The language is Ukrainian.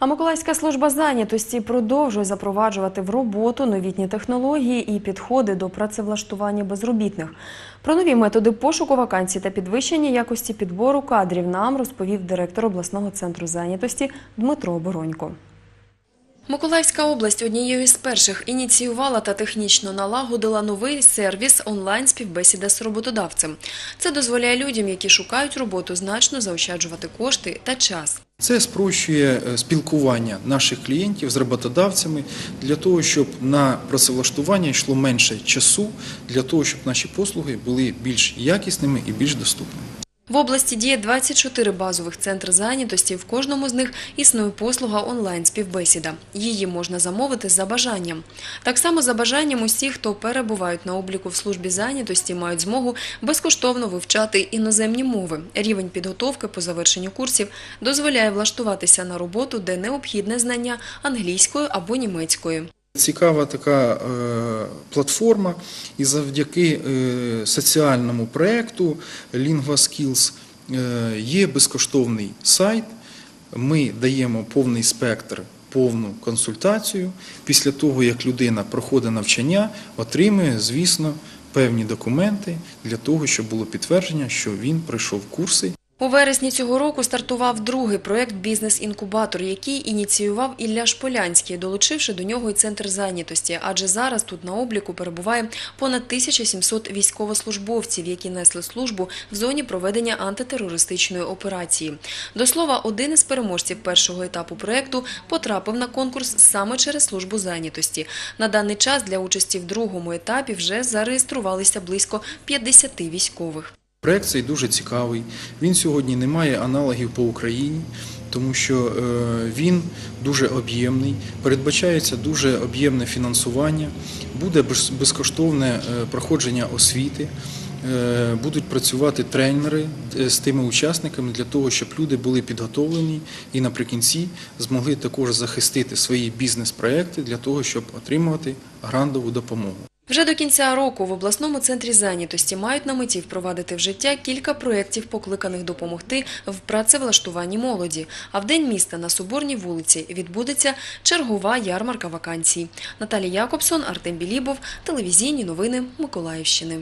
А Миколаївська служба зайнятості продовжує запроваджувати в роботу новітні технології і підходи до працевлаштування безробітних. Про нові методи пошуку вакансій та підвищення якості підбору кадрів нам розповів директор обласного центру зайнятості Дмитро Боронько. Миколаївська область однією з перших ініціювала та технічно налагодила новий сервіс онлайн-співбесіда з роботодавцем. Це дозволяє людям, які шукають роботу, значно заощаджувати кошти та час. Це спрощує е, спілкування наших клієнтів з роботодавцями для того, щоб на працевлаштування йшло менше часу, для того, щоб наші послуги були більш якісними і більш доступними. В області діє 24 базових центри зайнятості. В кожному з них існує послуга онлайн-співбесіда. Її можна замовити за бажанням. Так само за бажанням усі, хто перебувають на обліку в службі зайнятості, мають змогу безкоштовно вивчати іноземні мови. Рівень підготовки по завершенню курсів дозволяє влаштуватися на роботу, де необхідне знання англійської або німецької. Цікава така е, платформа, і завдяки е, соціальному проєкту LinguaSkills е, є безкоштовний сайт. Ми даємо повний спектр, повну консультацію. Після того, як людина проходить навчання, отримує, звісно, певні документи для того, щоб було підтвердження, що він пройшов курси У вересні цього року стартував другий проект «Бізнес-інкубатор», який ініціював Ілля Шполянський, долучивши до нього і центр зайнятості. Адже зараз тут на обліку перебуває понад 1700 військовослужбовців, які несли службу в зоні проведення антитерористичної операції. До слова, один із переможців першого етапу проекту потрапив на конкурс саме через службу зайнятості. На даний час для участі в другому етапі вже зареєструвалися близько 50 військових. Проект цей дуже цікавий. Він сьогодні не має аналогів по Україні, тому що е, він дуже об'ємний, передбачається дуже об'ємне фінансування, буде безкоштовне е, проходження освіти. е, Будуть працювати тренери з тими учасниками для того, щоб люди були підготовлені і наприкінці змогли також захистити свої бізнес-проекти для того, щоб отримувати грантову допомогу. Вже до кінця року в обласному центрі зайнятості мають на меті впровадити в життя кілька проєктів, покликаних допомогти в працевлаштуванні молоді. А в день міста на Соборній вулиці відбудеться чергова ярмарка вакансій. Наталія Якобсон, Артем Білібов, телевізійні новини Миколаївщини.